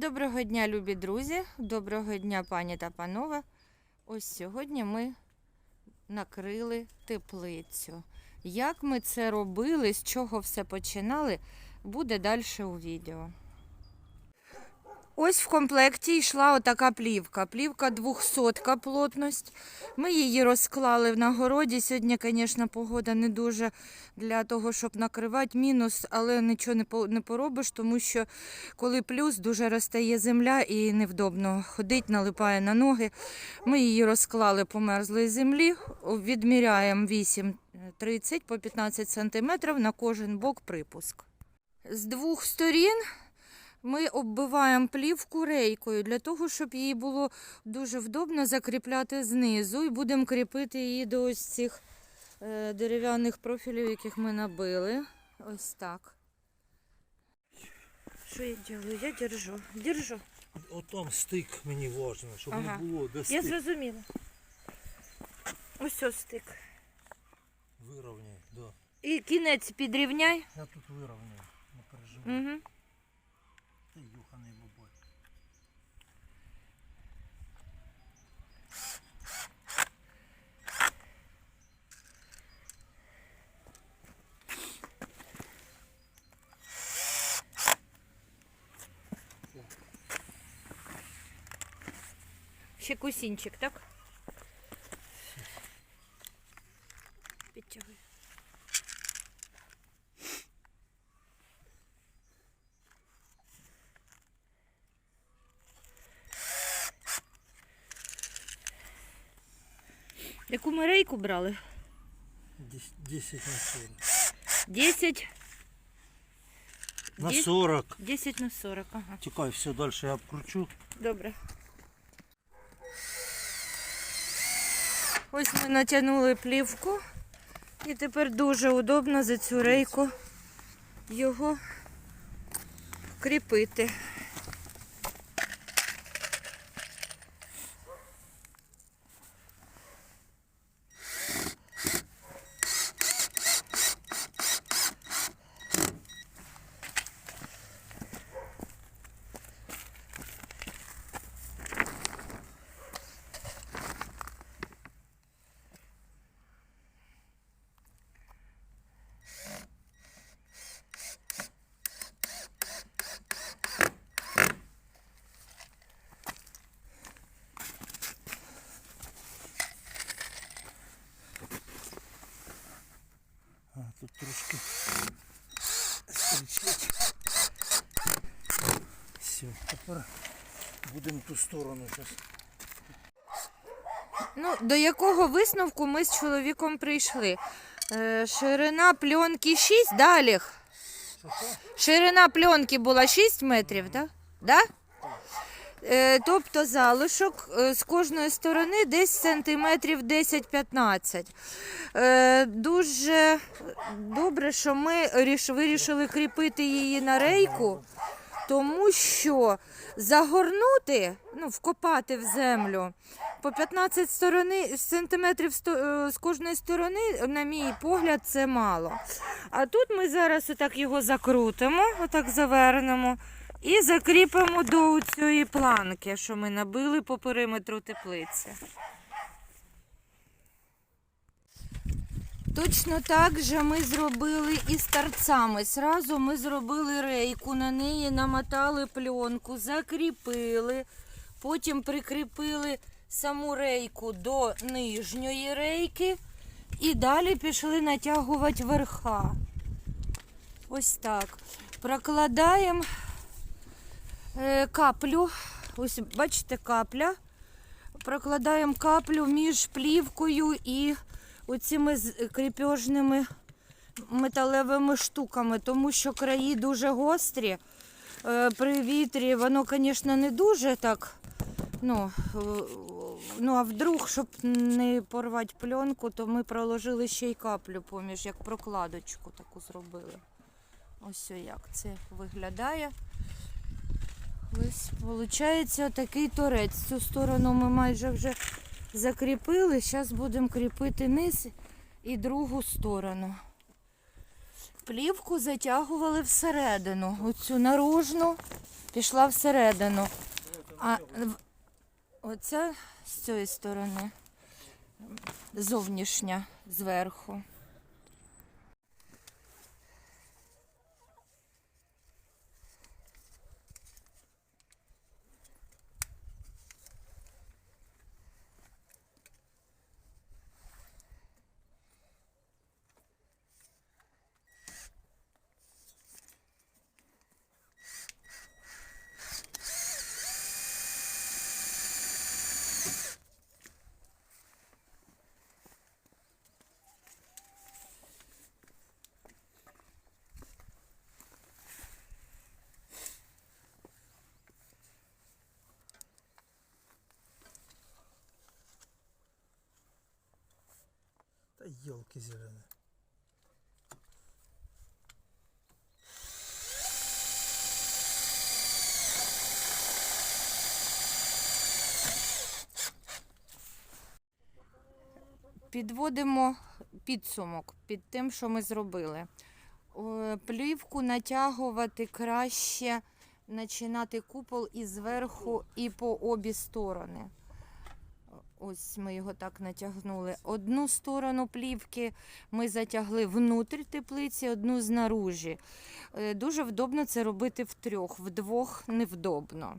Доброго дня, любі друзі! Доброго дня, пані та панове. Ось сьогодні ми накрили теплицю. Як ми це робили, з чого все починали, буде далі у відео. Ось в комплекті йшла отака плівка. Плівка 200 плотність. Ми її розклали на городі. Сьогодні, звісно, погода не дуже для того, щоб накривати. Мінус, але нічого не поробиш, тому що коли плюс, дуже розтає земля і невдобно ходить, налипає на ноги. Ми її розклали по мерзлої землі, відміряємо 8-30 по 15 см на кожен бок припуск. З двох сторін ми оббиваємо плівку рейкою для того, щоб її було дуже вдобно закріпляти знизу. І будемо кріпити її до ось цих е, дерев'яних профілів, яких ми набили. Ось так. Що я роблю? Я держу. Держу. От там стик мені важливо, щоб Ага. не було де Я зрозуміла. Ось ось стик. Вирівняй, да. І кінець підрівняй. Я тут вирівняю, не переживай. Угу. Ще кусінчик, так? Підтягуй. Яку ми рейку брали? Дес- 10 на 40. 10. На Десять? 40. 10 на 40, ага. Чекай, все, далі я обкручу. Добре. Ось ми натягнули плівку. І тепер дуже удобно за цю рейку його кріпити. А, тут трошки стрічить. Все, тепер будемо ту сторону зараз. Ну, до якого висновку ми з чоловіком прийшли? Е, ширина пленки 6, да, Олег? Ширина пленки була 6 метрів, так? Да? Е, тобто залишок е, з кожної сторони десь сантиметрів 10-15. Е, дуже добре, що ми вирішили кріпити її на рейку, тому що загорнути, ну, вкопати в землю по 15 сторони, сантиметрів з кожної сторони, на мій погляд, це мало. А тут ми зараз отак його закрутимо, отак завернемо. І закріпимо до цієї планки, що ми набили по периметру теплиці. Точно так же ми зробили і з торцями. Зразу ми зробили рейку, на неї намотали пленку, закріпили, потім прикріпили саму рейку до нижньої рейки і далі пішли натягувати верха. Ось так. Прокладаємо каплю. Ось бачите, капля. Прокладаємо каплю між плівкою і оцими кріпежними металевими штуками, тому що краї дуже гострі. Е, При вітрі воно, звісно, не дуже так. Ну, е, ну, а вдруг, щоб не порвати пленку, то ми проложили ще й каплю поміж, як прокладочку таку зробили. Ось як це виглядає. Ось, виходить, такий торець. Цю сторону ми майже вже закріпили. Зараз будемо кріпити низ і другу сторону. Плівку затягували всередину, оцю наружну. пішла всередину. А оця з цієї сторони зовнішня зверху. Та йолки зелені. Підводимо підсумок під тим, що ми зробили. Е, Плівку натягувати краще, починати купол і зверху, і по обі сторони. Ось ми його так натягнули. Одну сторону плівки ми затягли внутрі теплиці, одну знаружі. Е, Дуже вдобно це робити втрьох, вдвох невдобно.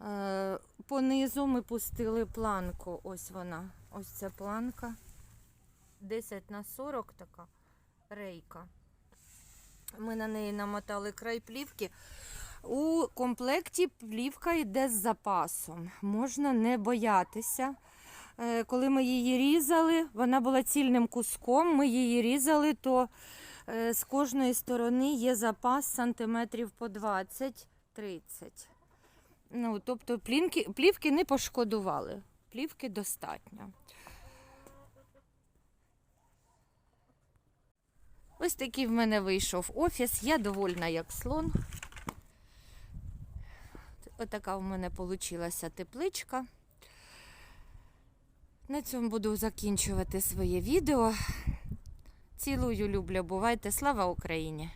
Е, Понизу ми пустили планку. Ось вона. Ось ця планка. 10 на 40 така рейка. Ми на неї намотали край плівки. У комплекті плівка йде з запасом. Можна не боятися. Е, Коли ми її різали, вона була цільним куском. Ми її різали, то е, з кожної сторони є запас сантиметрів по 20-30. Ну, тобто плінки, плівки не пошкодували. Плівки достатньо. Ось такий в мене вийшов офіс. Я довольна як слон. Отака в мене получилася тепличка. На цьому буду закінчувати своє відео. Цілую, люблю, бувайте. Слава Україні!